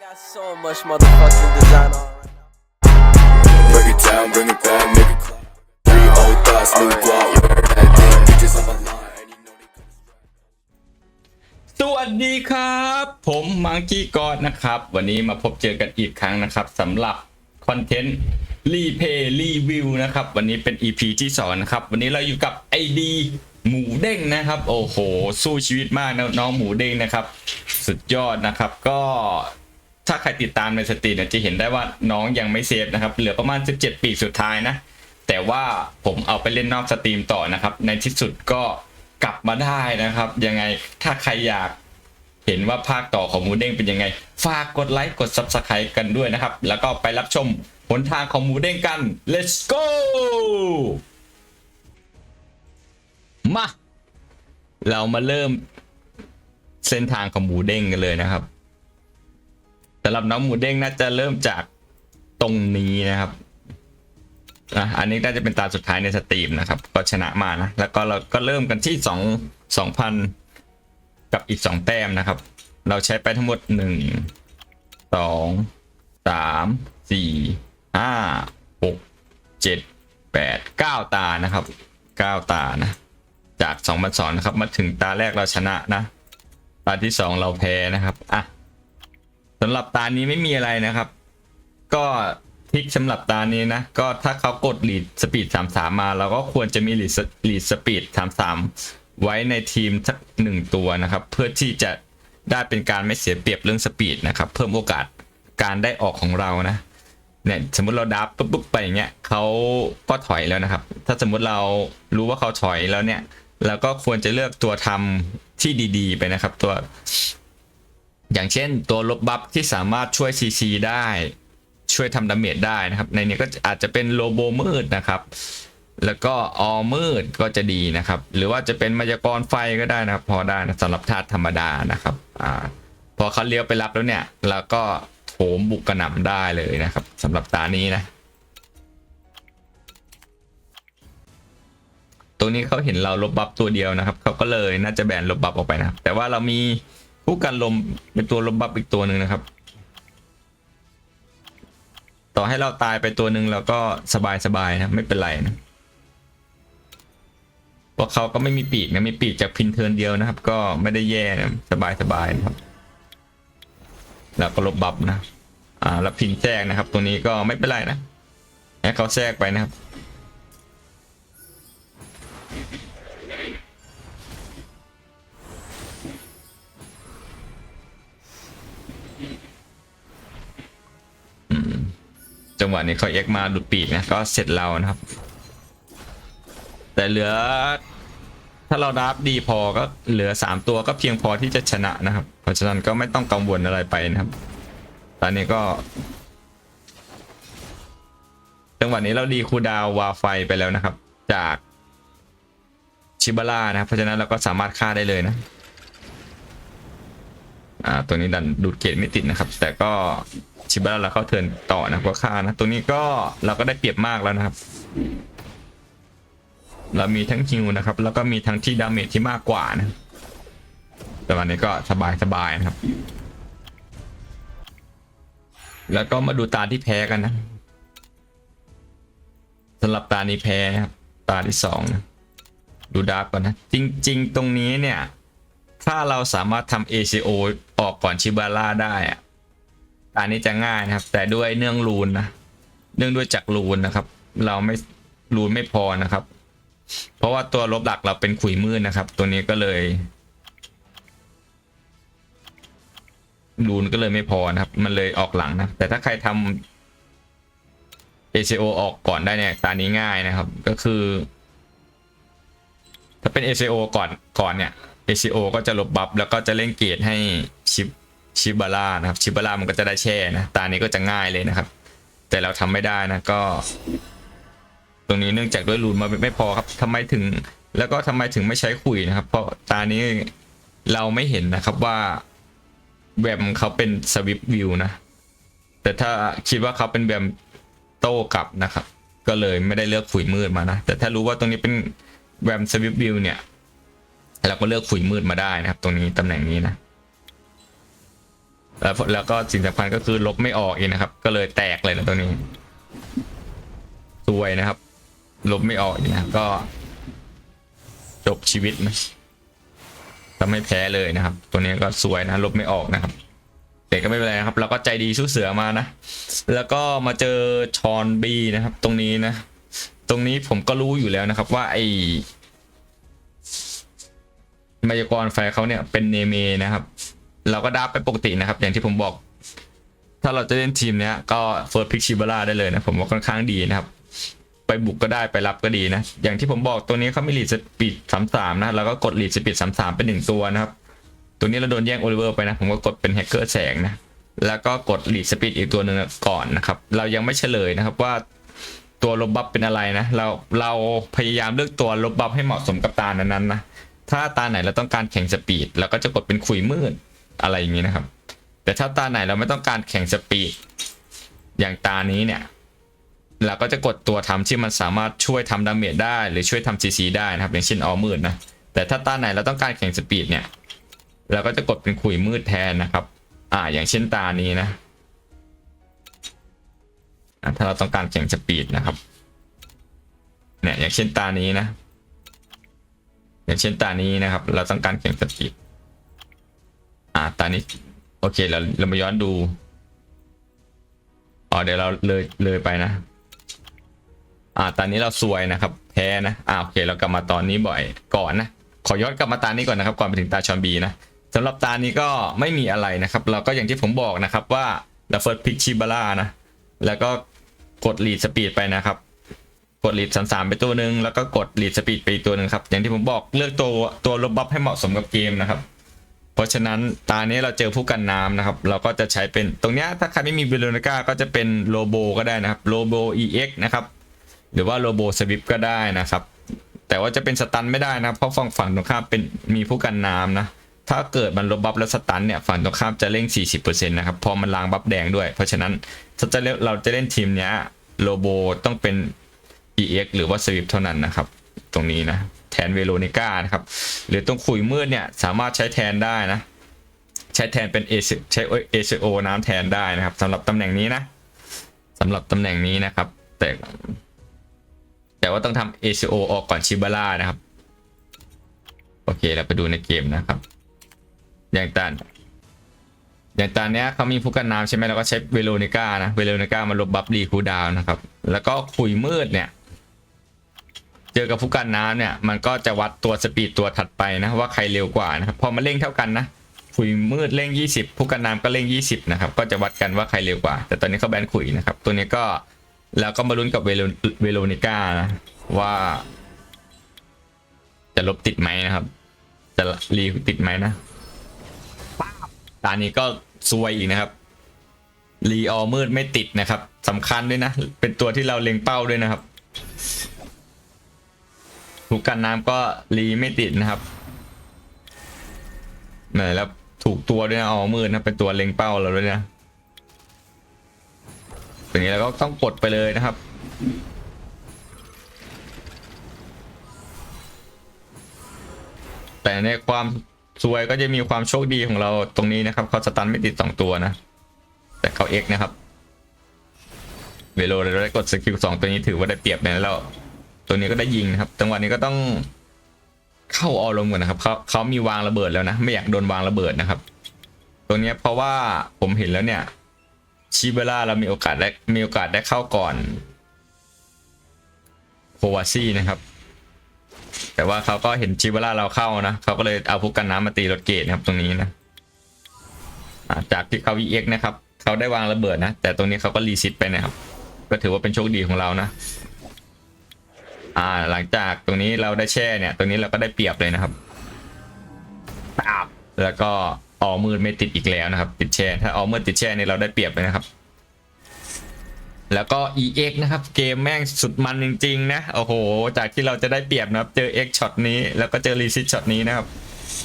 got so much motherfucking design on right now. Break it down, bring it back, make it clap. Three old thoughts, new guap, word that damn bitches on my line, and you know they come สวัสดีครับ ผมมังกี้กอดนะครับ วันนี้มาพบเจอกันอีกครั้งนะครับสำหรับคอนเทนต์รีเพย์รีวิวนะครับ วันนี้เป็น EP ที่สองนะครับ วันนี้เราอยู่กับไอดีหมูเด้งนะครับ โอ้โห สู้ชีวิตมากนะน้องหมูเด้งนะครับ สุดยอดนะครับ ก็ ถ้าใครติดตามในสตรีมเนี่ยจะเห็นได้ว่าน้องยังไม่เซฟนะครับ เหลือประมาณ 17 ปีสุดท้ายนะ แต่ว่าผมเอาไปเล่นนอกสตรีมต่อนะครับ ในที่สุดก็กลับมาได้นะครับ ยังไงถ้าใครอยากเห็นว่าภาคต่อของหมูเด้งเป็นยังไง ฝากกดไลค์กด Subscribe กันด้วยนะครับ แล้วก็ไปรับชมหนทางของหมูเด้งกัน let's go มา เรามาเริ่มเส้นทางของหมูเด้งกันเลยนะครับ สำหรับน้องหมูเด้งน่าจะเริ่มจากตรงนี้นะครับอะอันนี้น่าจะเป็นตาสุดท้ายในสตรีมนะครับ ก็ชนะมานะ แล้วก็เราก็เริ่มกันที่สองสองพันกับอีกสองแต้มนะครับ เราใช้ไปทั้งหมดหนึ่งสองสามสี่ห้าหกเจ็ดแปดเก้าตานะครับเก้าตานะ จากสองพันสองนะครับ มาถึงตาแรกเราชนะนะ ตาที่สองเราแพ้นะครับ อะ สำหรับตานี้ไม่มีอะไรนะครับ ก็ทิกสำหรับตานี้นะ ก็ถ้าเขากดลีดสปีด33มสามมาเราก็ควรจะมีลีดลีดสปีด33ไว้ในทีมสักหนึ่งตัวนะครับ เพื่อที่จะได้เป็นการไม่เสียเปรียบเรื่องสปีดนะครับ เพิ่มโอกาสการได้ออกของเรานะเนี่ยสมมติเราดับปุ๊บปุ๊บไปอย่างเงี้ยเขาก็ถอยแล้วนะครับ ถ้าสมมติเรารู้ว่าเขาถอยแล้วเนี่ยเราก็ควรจะเลือกตัวทำที่ดี ๆ ไปนะครับ ตัว อย่างเช่นตัวลบบัฟที่สามารถช่วยซีซีได้ช่วยทำดาเมจได้นะครับ ในนี้ก็อาจจะเป็นโลโบมืดนะครับ แล้วก็ออมืดก็จะดีนะครับ หรือว่าจะเป็นมายากรไฟก็ได้นะครับ พอได้นะสำหรับธาตุธรรมดานะครับอ่าพอเขาเลี้ยวไปรับแล้วเนี่ยเราก็โถมบุกกระหน่ำได้เลยนะครับสำหรับตานี้นะตรงนี้เขาเห็นเราลบบัฟตัวเดียวนะครับเขาก็เลยน่าจะแบนลบบัฟออกไปนะแต่ว่าเรามี ผู้กันลมเป็นตัวลบบัฟอีกตัวหนึ่งนะครับ ต่อให้เราตายไปตัวหนึ่งเราก็สบายสบายนะไม่เป็นไรนะเพราะเขาก็ไม่มีปีกนะไมีปีกจากพินเทินเดียวนะครับ ก็ไม่ได้แย่นะสบายสบายนะครับแล้วก็ลบบัฟนะ อ่าแล้วพินแทรกนะครับ ตัวนี้ก็ไม่เป็นไรนะให้เขาแทรกไปนะครับ จังหวะนี้เขาเอ็กมาหลุดปีกนะก็เสร็จเรานะครับ แต่เหลือ ถ้าเราดับดีพอก็เหลือสามตัวก็เพียงพอที่จะชนะนะครับ เพราะฉะนั้นก็ไม่ต้องกังวลอะไรไปนะครับ ตอนนี้ก็ จังหวะนี้เราดีคูดาววาไฟไปแล้วนะครับ จากชิบาร่านะครับเพราะฉะนั้นเราก็สามารถฆ่าได้เลยนะ อ่าตัวนี้ดันดูดเกตไม่ติดนะครับ แต่ก็ชิบาร่าเราเข้าเทินต่อนะก็ฆ่านะตัวนี้ก็เราก็ได้เปรียบมากแล้วนะครับ เรามีทั้งคิวนะครับ แล้วก็มีทั้งที่ดาเมจที่มากกว่านะแต่วันนี้ก็สบายสบายนะครับ แล้วก็มาดูตาที่แพ้กันนะสำหรับตานี้แพ้ครับตาที่สองนะดูดาร์กก่อนนะ จริง ๆ ตรงนี้เนี่ย ถ้าเราสามารถทำ ACO ออกก่อนชิบาร่าได้อะตานี้จะง่ายนะครับ แต่ด้วยเนื่องรูนนะ เนื่องด้วยจากรูนนะครับ เราไม่รูนไม่พอนะครับ เพราะว่าตัวลบหลักเราเป็นขุยมืดนะครับ ตัวนี้ก็เลยรูนก็เลยไม่พอนะครับ มันเลยออกหลังนะ แต่ถ้าใครทำ ACO ออกก่อนได้เนี่ยตานี้ง่ายนะครับ ก็คือ ถ้าเป็น ACO ก่อนก่อนเนี่ย ACO ก็จะลบบัฟแล้วก็จะเล่นเกตให้ชิปชิบาร่านะครับชิบาร่ามันก็จะได้แช่นะตานี้ก็จะง่ายเลยนะครับ แต่เราทำไม่ได้นะก็ ตรงนี้เนื่องจากด้วยรูนมาไม่พอครับทำไมถึง แล้วก็ทำไมถึงไม่ใช้ขุยนะครับ เพราะตานี้เราไม่เห็นนะครับว่าแวมเขาเป็นสวิปวิวนะแต่ถ้าคิดว่าเขาเป็นแวมโต้กลับนะครับ ก็เลยไม่ได้เลือกขุยมืดมานะแต่ถ้ารู้ว่าตรงนี้เป็นแวมสวิปวิวเนี่ย เราก็เลือกขุยมืดมาได้นะครับ ตรงนี้ตำแหน่งนี้นะแล้วแล้วก็สิ่งสำคัญก็คือลบไม่ออกอีกนะครับ ก็เลยแตกเลยนะตัวนี้ซวยนะครับ ลบไม่ออกอีกนะก็ จบชีวิตนะทำให้แพ้เลยนะครับ ตัวนี้ก็ซวยนะ ลบไม่ออกนะครับแต่ก็ไม่เป็นไรนะครับเราก็ใจดีสู้เสือมานะ แล้วก็มาเจอชอนบีนะครับ ตรงนี้นะ ตรงนี้ผมก็รู้อยู่แล้วนะครับ ว่าไอ มายากรไฟเขาเนี่ยเป็นเนเมนะครับ เราก็ดับไปปกตินะครับ อย่างที่ผมบอก ถ้าเราจะเล่นทีมเนี้ยก็เฟิร์สพิกชิบาร่าได้เลยนะผมว่าค่อนข้างดีนะครับ ไปบุกก็ได้ไปรับก็ดีนะ อย่างที่ผมบอกตัวนี้เขามีลีดสปีดสามสามนะเราก็กดลีดสปีดสามสามเป็นหนึ่งตัวนะครับ ตัวนี้เราโดนแย่งโอลิเวอร์ไปนะ ผมก็กดเป็นแฮกเกอร์แสงนะแล้วก็กดลีดสปีดอีกตัวหนึ่งก่อนนะครับ เรายังไม่เฉลยนะครับว่าตัวลบบัฟเป็นอะไรนะ เราเราพยายามเลือกตัวลบบัฟให้เหมาะสมกับตานั้นๆนะ ถ้าตาไหนเราต้องการแข่งสปีดเราก็จะกดเป็นขุยมืดอะไรอย่างนี้นะครับ แต่ถ้าตาไหนเราไม่ต้องการแข่งสปีดอย่างตานี้เนี่ยเราก็จะกดตัวทำที่มันสามารถช่วยทำดาเมจได้หรือช่วยทำซีซีได้นะครับ อย่างเช่นออมืดนะแต่ถ้าตาไหนเราต้องการแข่งสปีดเนี่ยเราก็จะกดเป็นขุยมืดแทนนะครับ อ่าอย่างเช่นตานี้นะถ้าเราต้องการแข่งสปีดนะครับเนี่ยอย่างเช่นตานี้นะ อย่างเช่นตานี้นะครับ เราต้องการแข่งสปีดอ่าตานี้ โอเคเราเรามาย้อนดูอ๋อเดี๋ยวเราเลยเลยไปนะ อ่าตอนนี้เราซวยนะครับแพ้นะอ่าโอเคเรากลับมาตอนนี้บ่อยก่อนนะขอย้อนกลับมาตานี้ก่อนนะครับก่อนไปถึงตาชอนบีนะสำหรับตานี้ก็ไม่มีอะไรนะครับ เราก็อย่างที่ผมบอกนะครับว่าเราเฟิร์สพิกชิบาร่านะแล้วก็กดลีดสปีดไปนะครับ กดลีดสามสามไปตัวหนึ่งแล้วก็กดลีดสปีดไปอีกตัวหนึ่งครับ อย่างที่ผมบอกเลือกตัวตัวลบบัฟให้เหมาะสมกับเกมนะครับ เพราะฉะนั้นตานี้เราเจอผู้กันน้ำนะครับ เราก็จะใช้เป็นตรงเนี้ยถ้าใครไม่มีเบลโลนาก้าก็จะเป็นโลโบก็ได้นะครับโลโบ EX นะครับ หรือว่าโลโบสวิปก็ได้นะครับ แต่ว่าจะเป็นสตันไม่ได้นะเพราะฝั่งฝั่งตรงข้ามเป็นมีผู้กันน้ำนะถ้าเกิดมันลบบัฟแล้วสตันเนี่ยฝั่งตรงข้ามจะเร่ง 40%นะครับพอมันล้างบัฟแดงด้วย เพราะฉะนั้นถ้าจะเล่นเราจะเล่นทีมเนี้ยโลโบต้องเป็น EX หรือว่าสวิปเท่านั้นนะครับ ตรงนี้นะ แทนเวโรนิก้านะครับ หรือตรงขุยมืดเนี่ย สามารถใช้แทนได้นะ ใช้แทนเป็น AC ใช้ ACO น้ำแทนได้นะครับสำหรับตำแหน่งนี้นะสำหรับตำแหน่งนี้นะครับ แต่ แต่ว่าต้องทำ ACO ออกก่อนชิบาร่านะครับ โอเคเราไปดูในเกมนะครับ อย่างตานอย่างตานเนี้ยเขามีผู้กันน้ำใช่ไหมเราก็ใช้เวโรนิก้านะ เวโรนิก้ามาลบบัฟรีคูดาวน์นะครับ แล้วก็ขุยมืดเนี่ย เจอกับผู้กันน้ำเนี่ยมันก็จะวัดตัวสปีดตัวถัดไปนะว่าใครเร็วกว่านะครับพอมาเร่งเท่ากันนะขุยมืดเร่ง 20 ผู้กันน้ำก็เร่ง 20นะครับก็จะวัดกันว่าใครเร็วกว่า แต่ตอนนี้เขาแบนขุยนะครับตัวนี้ก็แล้วก็มาลุ้นกับเวโรเวโรนิก้านะว่า จะลบติดไหมนะครับ จะรีติดไหมนะตานี้ก็ซวยอีกนะครับรีออมืดไม่ติดนะครับสำคัญด้วยนะ เป็นตัวที่เราเล็งเป้าด้วยนะครับ ถูกกันน้ำก็รีไม่ติดนะครับเนี่ยแล้วถูกตัวด้วยนะออมืดนะเป็นตัวเล็งเป้าเราด้วยนะอย่างนี้เราก็ต้องกดไปเลยนะครับแต่ในความสวยก็จะมีความโชคดีของเราตรงนี้นะครับเขาสตันไม่ติดสองตัวนะ แต่เขาเอ็กนะครับ เวโรเราได้กดสกิลสองตัวนี้ถือว่าได้เปรียบนแล้ว ตัวนี้ก็ได้ยิงนะครับจังหวะนี้ก็ต้องเข้าออลมก่อนนะครับเขาเขามีวางระเบิดแล้วนะ ไม่อยากโดนวางระเบิดนะครับตรงนี้เพราะว่าผมเห็นแล้วเนี่ยชิเบล่าเรามีโอกาสได้มีโอกาสได้เข้าก่อนโควาซี่นะครับ แต่ว่าเขาก็เห็นชิเบล่าเราเข้านะเขาก็เลยเอาพวกกันน้ำมาตีรถเกตนะครับตรงนี้นะจากที่เขา VX นะครับเขาได้วางระเบิดนะ แต่ตรงนี้เขาก็รีซิตไปนะครับ ก็ถือว่าเป็นโชคดีของเรานะ อ่าหลังจากตรงนี้เราได้แช่เนี่ย ตรงนี้เราก็ได้เปรียบเลยนะครับปาบแล้วก็ออมืดไม่ติดอีกแล้วนะครับ ติดแช่ถ้าออมืดติดแช่เนี่ยเราได้เปรียบเลยนะครับ แล้วก็ EX นะครับ เกมแม่งสุดมันจริงๆ นะโอ้โห จากที่เราจะได้เปรียบนะครับ เจอ X ช็อตนี้แล้วก็เจอรีซิตช็อตนี้นะครับ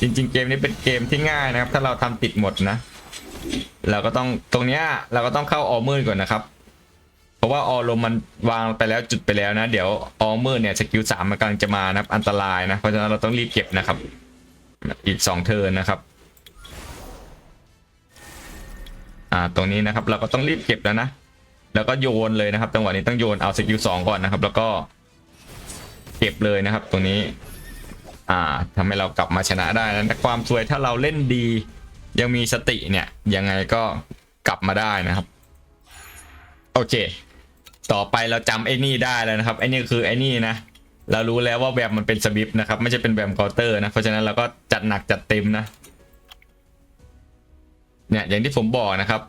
จริง ๆ เกมนี้เป็นเกมที่ง่ายนะครับ ถ้าเราทำติดหมดนะ เราก็ต้องตรงเนี้ยเราก็ต้องเข้าออมืดก่อนนะครับเพ ราะว่าออลมมันวางไปแล้วจุดไปแล้วนะ เดี๋ยวออมืดเนี่ยสกิลสามมันกำลังจะมานะครับ อันตรายนะ เพราะฉะนั้นเราต้องรีบเก็บนะครับ อีกสองเทิร์นนะครับอ่าตรงนี้นะครับเราก็ต้องรีบเก็บแล้วนะ แล้วก็โยนเลยนะครับจังหวะนี้ต้องโยนเอาสกิลสองก่อนนะครับ แล้วก็เก็บเลยนะครับ ตรงนี้ อ่าทำให้เรากลับมาชนะได้นะความสวยถ้าเราเล่นดี ยังมีสติเนี่ยยังไงก็กลับมาได้นะครับ โอเค ต่อไปเราจำไอ้นี่ได้แล้วนะครับไอ้นี่คือไอ้นี่นะเรารู้แล้วว่าแบมมันเป็นสวิปนะครับ ไม่ใช่เป็นแบมเคาน์เตอร์นะ เพราะฉะนั้นเราก็จัดหนักจัดเต็มนะ เนี่ยอย่างที่ผมบอกนะครับ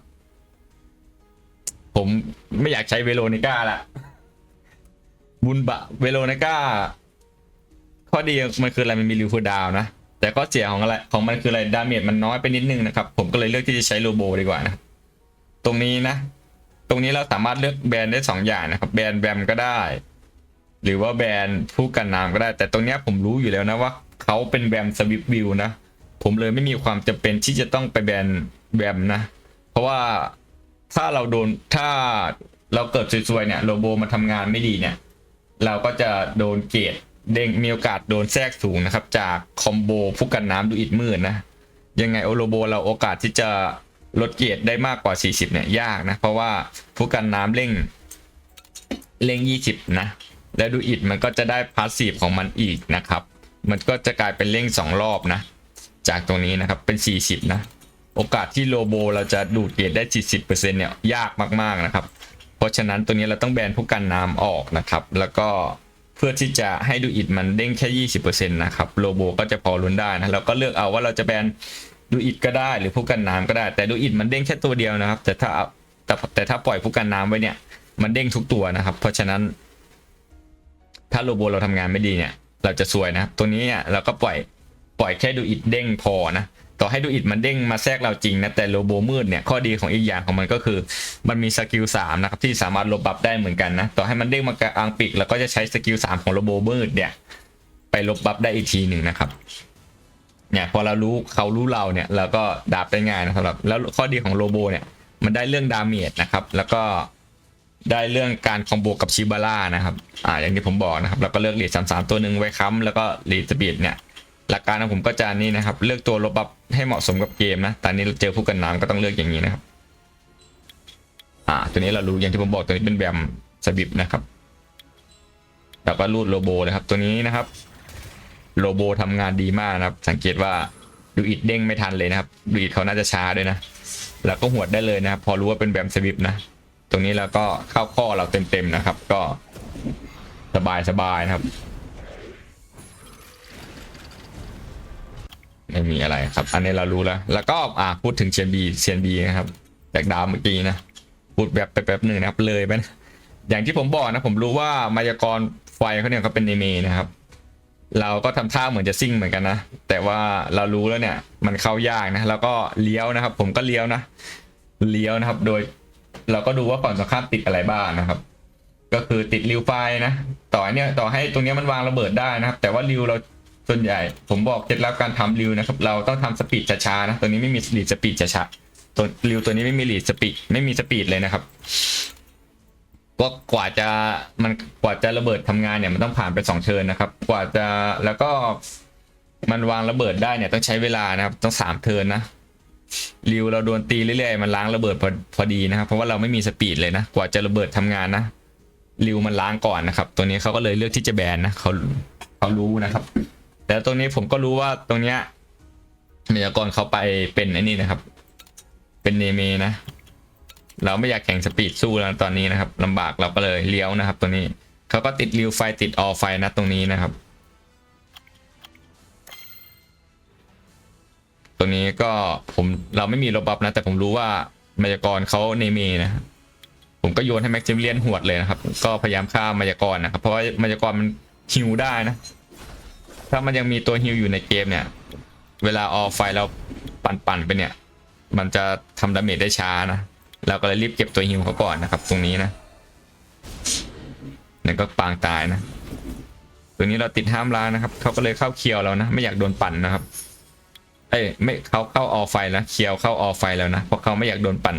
ผมไม่อยากใช้เวโรนิก้าละบุญบะเวโรนิก้าข้อดีมันคืออะไรมันมีริวฟูดาวนะ แต่ข้อเสียของอะไรของมันคืออะไรดาเมจมันน้อยไปนิดนึงนะครับ ผมก็เลยเลือกที่จะใช้โลโบดีกว่านะ ตรงนี้นะ ตรงนี้เราสามารถเลือกแบรนด์ได้สองอย่างนะครับ แบรนด์แบมก็ได้ หรือว่าแบรนด์ผู้กันนามก็ได้ แต่ตรงนี้ผมรู้อยู่แล้วนะว่าเขาเป็นแบมสวิปวิวนะ ผมเลยไม่มีความจำเป็นที่จะต้องไปแบนแบมนะ เพราะว่าถ้าเราโดนถ้าเราเกิดซวยๆเนี่ยโลโบมาทำงานไม่ดีเนี่ย เราก็จะโดนเกรดเด้งมีโอกาสโดนแทรกสูงนะครับ จากคอมโบผู้กันน้ำดูอิดมืดนะยังไงโอโลโบเราโอกาสที่จะ ลดเกียรดได้มากกว่า 40 เนี่ย ยากนะ เพราะว่าผู้กันน้ำเร่งเร่ง 20 นะ แล้วดูอิดมันก็จะได้พาสซีฟของมันอีกนะครับ มันก็จะกลายเป็นเร่ง 2 รอบนะ จากตรงนี้นะครับเป็น 40 นะ โอกาสที่โลโบเราจะดูดเกียรดได้ 40%เนี่ยยากมากๆนะครับ เพราะฉะนั้นตัวนี้เราต้องแบนผู้กันน้ำออกนะครับ แล้วก็เพื่อที่จะให้ดูอิดมันเด้งแค่ 20%นะครับ โลโบก็จะพอลุ้นได้นะ เราก็เลือกเอาว่าเราจะแบน ดูอิดก็ได้หรือผู้กันน้ำก็ได้ แต่ดูอิดมันเด้งแค่ตัวเดียวนะครับ แต่ถ้าแต่แต่ถ้าปล่อยผู้กันน้ำไว้เนี่ย มันเด้งทุกตัวนะครับ เพราะฉะนั้น ถ้าโลโบเราทำงานไม่ดีเนี่ย เราจะซวยนะครับตัวนี้เนี่ยเราก็ปล่อยปล่อยแค่ดูอิดเด้งพอนะต่อให้ดูอิดมันเด้งมาแทรกเราจริงนะแต่โลโบมืดเนี่ยข้อดีของอีกอย่างของมันก็คือ มันมีสกิล3นะครับที่สามารถลบบัฟได้เหมือนกันนะต่อให้มันเด้งมากลางปีกแล้วก็จะใช้สกิล3ของโลโบมืดเนี่ย ไปลบบัฟได้อีกทีหนึ่งนะครับ เนี่ยพอเรารู้เขารู้เราเนี่ยเราก็ดาบได้ง่ายนะครับแล้วข้อดีของโลโบเนี่ยมันได้เรื่องดาเมจนะครับ แล้วก็ได้เรื่องการคอมโบกับชิบาร่านะครับอ่าอย่างที่ผมบอกนะครับแล้วก็เลือกเลีดสามสามตัวหนึ่งไว้ค้ำแล้วก็เลีดสปีดเนี่ยหลักการของผมก็จะนี่นะครับ เลือกตัวลบบัฟให้เหมาะสมกับเกมนะตอนนี้เราเจอผู้กันน้ำก็ต้องเลือกอย่างนี้นะครับ อ่า ตัวนี้เรารู้อย่างที่ผมบอกตัวนี้เป็นแบมสบิบนะครับแล้วก็รูดโลโบนะครับ ตัวนี้นะครับ โลโบทำงานดีมากนะครับ สังเกตว่าดูอิดเด้งไม่ทันเลยนะครับดูอิดเขาน่าจะช้าด้วยนะ แล้วก็หวดได้เลยนะครับ พอรู้ว่าเป็นแบมสวิปนะ ตรงนี้แล้วก็เข้าข้อเราเต็มๆนะครับ ก็สบายสบายๆนะครับ ไม่มีอะไรครับ อันนี้เรารู้แล้ว แล้วก็อ่าพูดถึงเชียนบีเชียนบีนะครับจากดาวเมื่อกี้นะพูดแบบไปแป๊บหนึ่งนะครับเลยไปนะอย่างที่ผมบอกนะผมรู้ว่ามายากรไฟเขาเนี่ยเขาเป็นเนเมนะครับ เราก็ทำท่าเหมือนจะซิ่งเหมือนกันนะแต่ว่าเรารู้แล้วเนี่ย มันเข้ายากนะแล้วก็เลี้ยวนะครับ ผมก็เลี้ยวนะเลี้ยวนะครับ โดย เราก็ดูว่าฝั่งตรงข้ามติดอะไรบ้างนะครับ ก็คือติดริวไฟนะต่อเนี่ยต่อให้ตรงเนี้ยมันวางระเบิดได้นะครับ แต่ว่าริวเราส่วนใหญ่ ผมบอกเคล็ดลับการทำริวนะครับ เราต้องทำสปีดช้าๆนะตัวนี้ไม่มีลีดสปีดช้าๆตัวริวตัวนี้ไม่มีลีดสปีดไม่มีสปีดเลยนะครับ ก็กว่าจะมันกว่าจะระเบิดทำงานเนี่ยมันต้องผ่านไปสองเทิร์นนะครับ กว่าจะแล้วก็มันวางระเบิดได้เนี่ยต้องใช้เวลานะครับ ต้องสามเทินนะริวเราโดนตีเรื่อยๆมันล้างระเบิดพอพอดีนะครับเพราะว่าเราไม่มีสปีดเลยนะกว่าจะระเบิดทำงานนะริวมันล้างก่อนนะครับ ตัวนี้เขาก็เลยเลือกที่จะแบนนะเขาเขารู้นะครับ แต่ตรงนี้ผมก็รู้ว่าตรงเนี้ยมายากรเขาไปเป็นไอ้นี่นะครับ เป็นเนเมนะ เราไม่อยากแข่งสปีดสู้แล้วตอนนี้นะครับลำบากเราก็เลยเลี้ยวนะครับ ตัวนี้เขาก็ติดริวไฟติดออไฟนะตรงนี้นะครับ ตรงนี้ก็ผมเราไม่มีลบบัฟนะ แต่ผมรู้ว่ามายากรเขาเนเมนะผมก็โยนให้แม็กซิมเลียนหวดเลยนะครับ ก็พยายามฆ่ามายากรนะครับ เพราะว่ามายากรมันฮิวได้นะ ถ้ามันยังมีตัวฮิวอยู่ในเกมเนี่ย เวลาออไฟเราปั่นๆไปเนี่ย มันจะทำดาเมจได้ช้านะ เราก็เลยรีบเก็บตัวฮิวเขาก่อนนะครับ ตรงนี้นะเนี่ยก็ปางตายนะตัวนี้เราติดห้ามล้างนะครับเขาก็เลยเข้าเคียวเรานะ ไม่อยากโดนปั่นนะครับ เอ้ยไม่เขาเข้าออไฟแล้วเคียวเข้าออไฟแล้วนะเพราะเขาไม่อยากโดนปั่น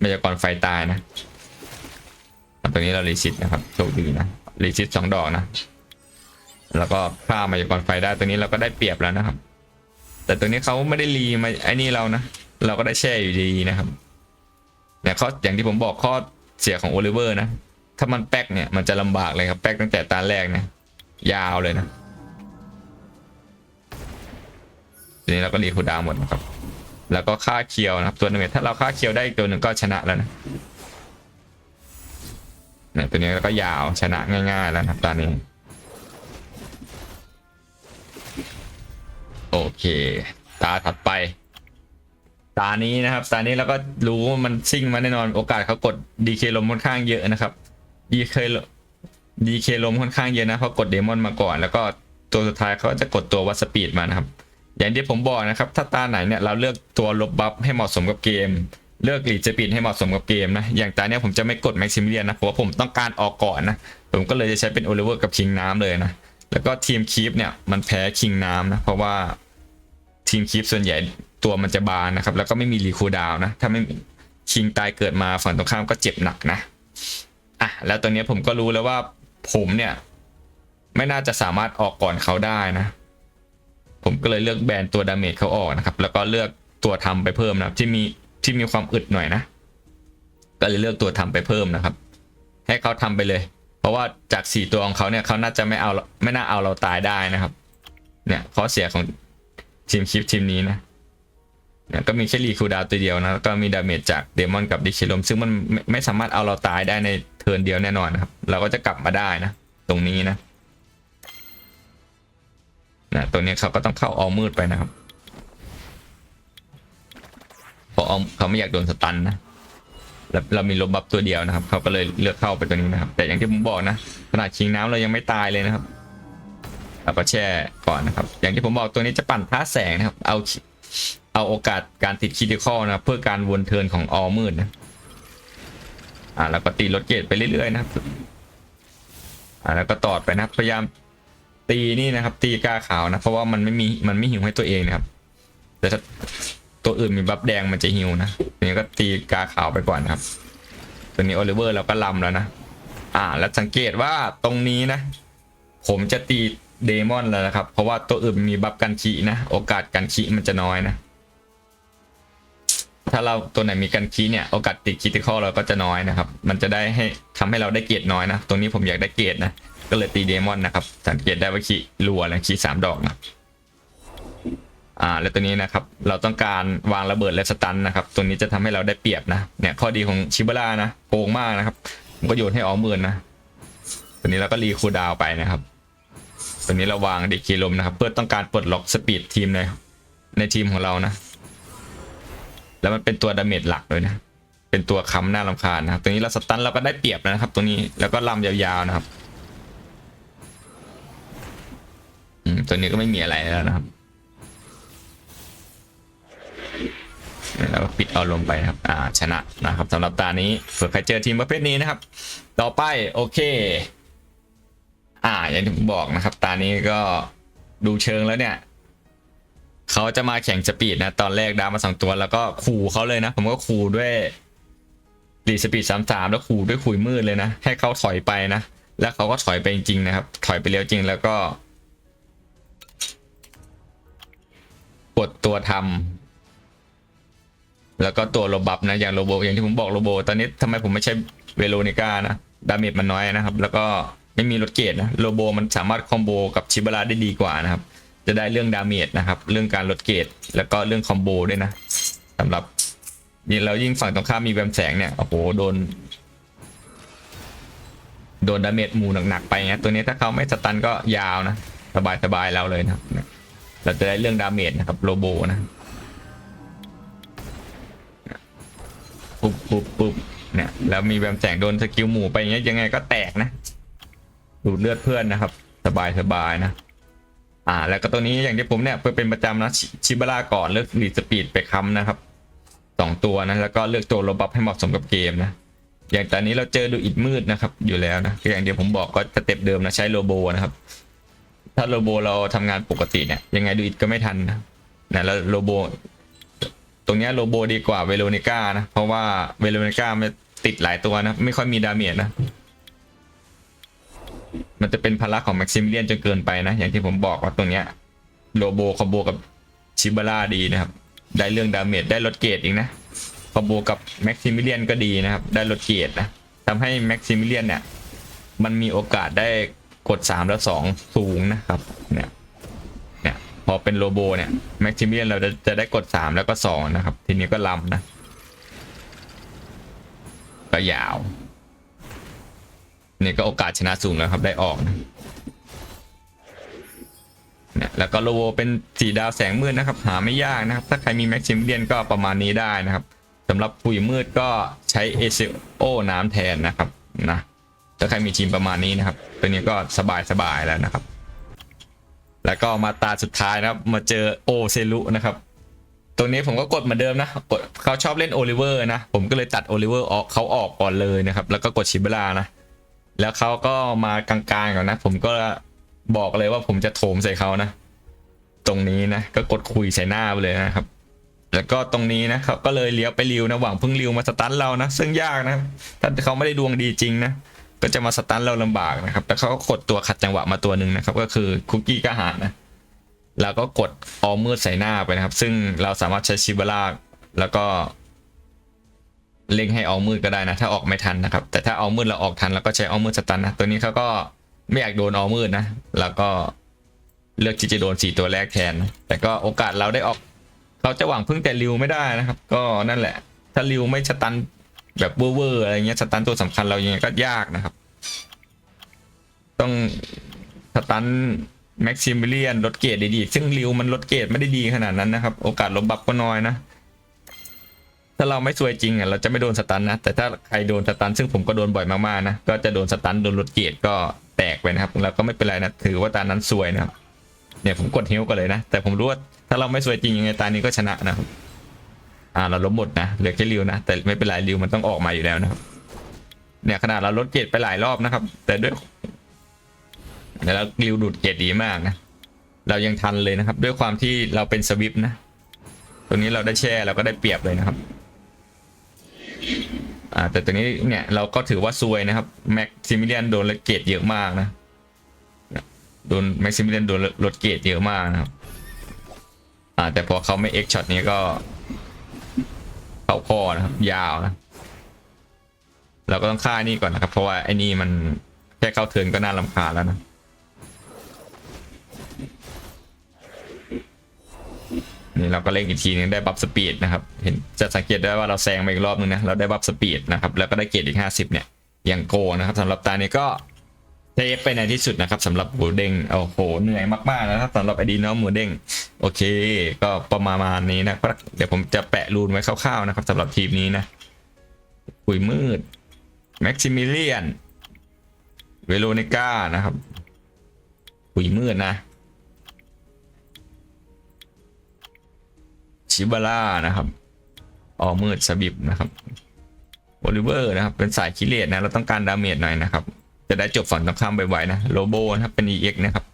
ไม่อยากก่อนไฟตายนะตัวนี้เรารีซิตนะครับโชคดีนะรีซิตสองดอกนะแล้วก็ฆ่ามายากรไฟได้ตัวนี้เราก็ได้เปรียบแล้วนะครับ แต่ตัวนี้เขาไม่ได้รีมาไอ้นี่เรานะเราก็ได้แช่อยู่ดีนะครับ เนี่ยข้ออย่างที่ผมบอกข้อเสียของโอลิเวอร์นะ ถ้ามันแป๊กเนี่ยมันจะลำบากเลยครับ แป๊กตั้งแต่ตาแรกนะยาวเลยนะทีนี้เราก็รีคูดาวหมดนะครับ แล้วก็ค่าเคียวนะครับ ตัวหนึงเนี่ยถ้าเราค่าเคียวได้อีกตัวหนึ่งก็ชนะแล้วนะเนี่ยตัวนี้แล้วก็ยาวชนะง่าย ๆ แล้วนะครับตอนนี้ โอเค ตาถัดไป ตานี้นะครับ ตานี้เราก็รู้ว่ามันซิ่งมาแน่นอนโอกาสเขากดดีเคลมค่อนข้างเยอะนะครับดีเคดีเคลมค่อนข้างเยอะนะเพราะกดเดมอนมาก่อน แล้วก็ตัวสุดท้ายเขาจะกดตัววัดสปีดมานะครับ อย่างที่ผมบอกนะครับ ถ้าตาไหนเนี่ยเราเลือกตัวลบบัฟให้เหมาะสมกับเกม เลือกลีดสปีดให้เหมาะสมกับเกมนะอย่างตาเนี้ยผมจะไม่กดแม็กซิมิเลียนนะเพราะว่าผมต้องการออกก่อนนะผมก็เลยจะใช้เป็นโอลิเวอร์กับคิงน้ำเลยนะแล้วก็ทีมคีฟเนี่ยมันแพ้คิงน้ำนะเพราะว่าทีมคีฟส่วนใหญ่ ตัวมันจะบานนะครับ แล้วก็ไม่มีรีคูดาวน์นะ ถ้าไม่คิงตายเกิดมาฝั่งตรงข้ามก็เจ็บหนักนะอะแล้วตอนนี้ผมก็รู้แล้วว่าผมเนี่ย ไม่น่าจะสามารถออกก่อนเขาได้นะ ผมก็เลยเลือกแบนตัวดาเมจเขาออกนะครับ แล้วก็เลือกตัวทำไปเพิ่มนะที่มีที่มีความอึดหน่อยนะ ก็เลยเลือกตัวทำไปเพิ่มนะครับ ให้เขาทำไปเลย เพราะว่าจากสี่ตัวของเขาเนี่ยเขาน่าจะไม่เอาไม่น่าเอาเราตายได้นะครับ เนี่ยข้อเสียของทีมคลิปทีมนี้นะ นี่ยก็มีแค่รีคูดาวตัวเดียวนะแล้วก็มีดาเมจจากเดมอนกับดิคิลมซึ่งมันไม่ไม่สามารถเอาเราตายได้ในเทิร์นเดียวแน่นอนนะครับ เราก็จะกลับมาได้นะ ตรงนี้นะนะตรงนี้เขาก็ต้องเข้าออมืดไปนะครับเพราะออมเขาไม่อยากโดนสตันนะแล้วเรามีลบบัฟตัวเดียวนะครับ เขาก็เลยเลือกเข้าไปตัวนี้นะครับ แต่อย่างที่ผมบอกนะขนาดชิงน้ำเรายังไม่ตายเลยนะครับเราก็แช่ก่อนนะครับ อย่างที่ผมบอกตัวนี้จะปั่นท่าแสงนะครับ เอา เอาโอกาสการติดคิดิคอลนะเพื่อการวนเทินของออมืดนะอ่าแล้วก็ตีรถเกตไปเรื่อยๆนะครับอ่าแล้วก็ตอดไปนะพยายามตีนี่นะครับ ตีกาขาวนะเพราะว่ามันไม่มีมันไม่หิวให้ตัวเองนะครับ แต่ถ้าตัวอื่นมีบัฟแดงมันจะหิวนะทีนี้ก็ตีกาขาวไปก่อนครับตัวนี้โอลิเวอร์เราก็ลำแล้วนะอ่า แล้วสังเกตว่าตรงนี้นะ ผมจะตี เดมอนแล้วนะครับ เพราะว่าตัวอื่นมีบัฟกันขีนะ โอกาสกันขีมันจะน้อยนะ ถ้าเราตัวไหนมีกันคีเนี่ย โอกาสติดคิติคอลเราก็จะน้อยนะครับ มันจะได้ให้ทำให้เราได้เกรดน้อยนะ ตรงนี้ผมอยากได้เกรดนะ ก็เลยตีเดมอนนะครับ สังเกตได้ว่าคีรัวเลยคีสามดอกนะอ่าแล้วตัวนี้นะครับ เราต้องการวางระเบิดและสตันนะครับ ตัวนี้จะทำให้เราได้เปรียบนะ เนี่ยข้อดีของชิบาร่านะโกงมากนะครับผมก็โยนให้ออมเมือนนะตัวนี้เราก็รีคูดาวไปนะครับ ตัวนี้เราวางด็กคีลมนะครับ เพื่อต้องการปลดล็อกสปีดทีมในในทีมของเรานะ แล้วมันเป็นตัวดาเมจหลักเลยนะ เป็นตัวค้ำหน้าลำคาญนะครับ ตัวนี้เราสตันเราก็ได้เปรียบนะครับ ตัวนี้แล้วก็ลำยาวๆนะครับอืมตัวนี้ก็ไม่มีอะไรแล้วนะครับเดี๋ยวปิดเอาลงไปครับ อ่า ชนะนะครับสำหรับตานี้เผื่อใครเจอทีมประเภทนี้นะครับ ต่อไปโอเค อ่าอย่างที่ผมบอกนะครับ ตานี้ก็ดูเชิงแล้วเนี่ย เขาจะมาแข่งสปีดนะ ตอนแรกดามาสองตัวแล้วก็ขู่เขาเลยนะ ผมก็ขู่ด้วยรีสปีดสามสามแล้วขู่ด้วยขุยมืดเลยนะ ให้เขาถอยไปนะ แล้วเขาก็ถอยไปจริงๆนะครับ ถอยไปเร็วจริงแล้วก็ กดตัวทำแล้วก็ตัวโรบับนะ อย่างโรโบอย่างที่ผมบอกโรโบ ตอนนี้ทำไมผมไม่ใช้เวโรนิก้านะ ดาเมจมันน้อยนะครับ แล้วก็ ไม่มีรถเกตนะโรโบมันสามารถคอมโบกับชิบาราได้ดีกว่านะครับ จะได้เรื่องดาเมจนะครับ เรื่องการลดเกตแล้วก็เรื่องคอมโบด้วยนะสำหรับนี่เรายิ่งฝั่งตรงข้ามมีแวมแสงเนี่ยโอ้โหโดน โดนดาเมจหมูหนักๆไปเงี้ยตัวนี้ถ้าเขาไม่สตันก็ยาวนะสบายๆเราเลยนะครับเนี่ยเราจะได้เรื่องดาเมจนะครับโรโบนะปุ๊บปุ๊บปุ๊บเนี่ยแล้วมีแวมแสงโดนสกิลหมูไปเงี้ยยังไงก็แตกนะ ดูดเลือดเพื่อนนะครับ สบายๆนะ อ่า แล้วก็ตัวนี้อย่างที่ผมเนี่ยเป็นประจำนะชิชิบาร่าก่อนเลือกลีสปีดไปค้ำนะครับสองตัวนะแล้วก็เลือกตัวโรบับให้เหมาะสมกับเกมนะอย่างตอนนี้เราเจอดูอิดมืดนะครับอยู่แล้วนะอย่างเดียวผมบอกก็สเต็ปเดิมนะใช้โลโบนะครับ ถ้าโลโบเราทำงานปกติเนี่ยยังไงดูอิดก็ไม่ทันนะนะแล้วโลโบตรงนี้โลโบดีกว่าเวโรนิก้านะเพราะว่าเวโรนิก้ามันติดหลายตัวนะไม่ค่อยมีดาเมจนะ มันจะเป็นพละของแม็กซิมิเลียนจนเกินไปนะ อย่างที่ผมบอกว่าตรงเนี้ยโลโบคอโบกับชิบาร่าดีนะครับ ได้เรื่องดาเมจได้ลดเกรดอีกนะคอโบกับแม็กซิมิเลียนก็ดีนะครับ ได้ลดเกรตินะทำให้แม็กซิมิเลียนเนี่ย มันมีโอกาสได้กด 3 แล้ว2สูงนะครับเนี่ยเนี่ยพอเป็นโลโบเนี่ยแม็กซิมิเลียนเราจะจะได้กด 3 แล้วก็ 2 นะครับ ทีนี้ก็ลำนะก็ยาว เนี่ยก็โอกาสชนะสูงแล้วครับได้ออกนะแล้วก็โลโวเป็นสีดาวแสงมืดนะครับ หาไม่ยากนะครับ ถ้าใครมีแม็กซิมเลียนก็ประมาณนี้ได้นะครับสำหรับปุ๋ยมืดก็ใช้เอ o โอน้ำแทนนะครับนะถ้าใครมีทีมประมาณนี้นะครับ ตัวนี้ก็สบายสบายแล้วนะครับ แล้วก็มาตาสุดท้ายนะครับ มาเจอโอเซลุนะครับตรงนี้ผมก็กดเหมือนเดิมนะกดเขาชอบเล่นโอลิเวอร์นะ ผมก็เลยตัดโอลิเวอร์ออกเขาออกก่อนเลยนะครับ แล้วก็กดชิบลานะ แล้วเขาก็มากลางๆก่อนนะ ผมก็บอกเลยว่าผมจะโถมใส่เขานะ ตรงนี้นะ ก็กดคุยใส่หน้าไปเลยนะครับ แล้วก็ตรงนี้นะครับก็เลยเลี้ยวไปริวนะหวังพึ่งริวมาสตันเรานะ ซึ่งยากนะถ้าเขาไม่ได้ดวงดีจริงนะก็จะมาสตันเราลำบากนะครับ แต่เขาก็กดตัวขัดจังหวะมาตัวหนึ่งนะครับ ก็คือคุกกี้กระหารนะแล้วก็กดออมืดใส่หน้าไปนะครับ ซึ่งเราสามารถใช้ชิบาร่าแล้วก็ เล็งให้ออกมืดก็ได้นะ ถ้าออกไม่ทันนะครับ แต่ถ้าออกมืดเราออกทันแล้วก็ใช้ออกมืดสตันนะตัวนี้เขาก็ไม่อยากโดนออกมืดนะ แล้วก็เลือกที่จะโดนสี่ตัวแรกแทน แต่ก็โอกาสเราได้ออก เราจะหวังพึ่งแต่ริวไม่ได้นะครับ ก็นั่นแหละ ถ้าริวไม่สตันแบบเวอร์อะไรเงี้ยสตันตัวสำคัญเรายังไงก็ยากนะครับ ต้องสตันแม็กซิมิเลียนลดเกรดดีๆซึ่งริวมันลดเกรดไม่ได้ดีขนาดนั้นนะครับ โอกาสลบบัฟก็น้อยนะ ถ้าเราไม่ซวยจริงอะเราจะไม่โดนสตันนะ แต่ถ้าใครโดนสตันซึ่งผมก็โดนบ่อยมากๆนะ ก็จะโดนสตันโดนลดเกียรก็แตกไปนะครับแล้วก็ไม่เป็นไรนะถือว่าตานั้นซวยนะครับเนี่ยผมกดฮิวก่อนเลยนะ แต่ผมรู้ว่าถ้าเราไม่ซวยจริงยังไงตานี้ก็ชนะนะครับอ่าเราล้มหมดนะเหลือแค่ริวนะ แต่ไม่เป็นไรริวมันต้องออกมาอยู่แล้วนะครับ เนี่ยขนาดเราลดเกียรติไปหลายรอบนะครับ แต่ด้วยแล้วริวดูดเกียรติดีมากนะเรายังทันเลยนะครับ ด้วยความที่เราเป็นสวิปนะตรงนี้เราได้แช่เราก็ได้เปรียบเลยนะครับ อ่าแต่ตัวนี้เนี่ยเราก็ถือว่าซวยนะครับแม็กซิมิเลียนโดนลดเกรดเยอะมากนะโดนแม็กซิมิเลียนโดนลดเกรดเยอะมากนะครับอ่าแต่พอเขาไม่เอ็กช็อตนี้ก็เข้าข้อนะครับยาวนะเราก็ต้องฆ่านี่ก่อนนะครับ เพราะว่าไอ้นี่มันแค่เข้าเทินก็น่ารำคาญแล้วนะ นี่เราก็เล่นอีกทีนึงได้บัฟสปีดนะครับ เห็นจะสังเกตได้ว่าเราแซงมาอีกรอบนึงนะ เราได้บัฟสปีดนะครับ แล้วก็ได้เกรดอีก 50 เนี่ย อย่างโกนะครับสำหรับตานี้ก็เทปไปในที่สุดนะครับสำหรับหมูเด้งโอ้โหเหนื่อยมากๆนะครับสำหรับไอดีน้องหมูเด้งโอเค ก็ประมาณนี้นะครับเดี๋ยวผมจะแปะรูนไว้คร่าวๆนะครับสำหรับทีมนี้นะคุยมืดแม็กซิมิเลียนเวโรนิก้านะครับคุยมืดนะ ชิบาร่านะครับ ออมืดสบิบนะครับโอลิเวอร์นะครับ เป็นสายคิเลตนะ เราต้องการดาเมจหน่อยนะครับ จะได้จบฝั่งตรงข้ามไวๆนะ โลโบนะครับ เป็น EX นะครับ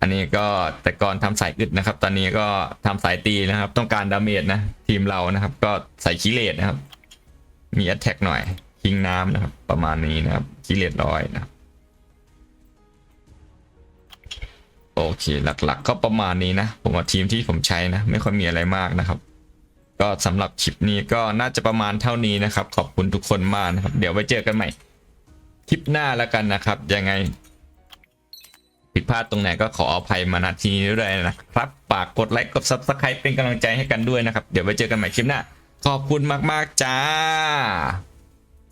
อันนี้ก็แต่ก่อนทำสายอึดนะครับ ตอนนี้ก็ทำสายตีนะครับ ต้องการดาเมจนะ ทีมเรานะครับ ก็ใส่คิเลตนะครับ มีแอตแทกหน่อย คิงน้ำนะครับ ประมาณนี้นะครับ คิเลตร้อยนะครับ โอเคหลักๆ ก็ประมาณนี้นะ ผมว่าทีมที่ผมใช้นะ ไม่ค่อยมีอะไรมากนะครับ ก็สำหรับคลิปนี้ก็น่าจะประมาณเท่านี้นะครับ ขอบคุณทุกคนมากนะครับ เดี๋ยวไว้เจอกันใหม่ คลิปหน้าแล้วกันนะครับ ยังไง ผิดพลาดตรงไหนก็ขออภัยมาณทีนี้ด้วยนะครับฝากกดไลค์กด subscribe เป็นกำลังใจให้กันด้วยนะครับ เดี๋ยวไว้เจอกันใหม่คลิปหน้าขอบคุณมากๆจ้า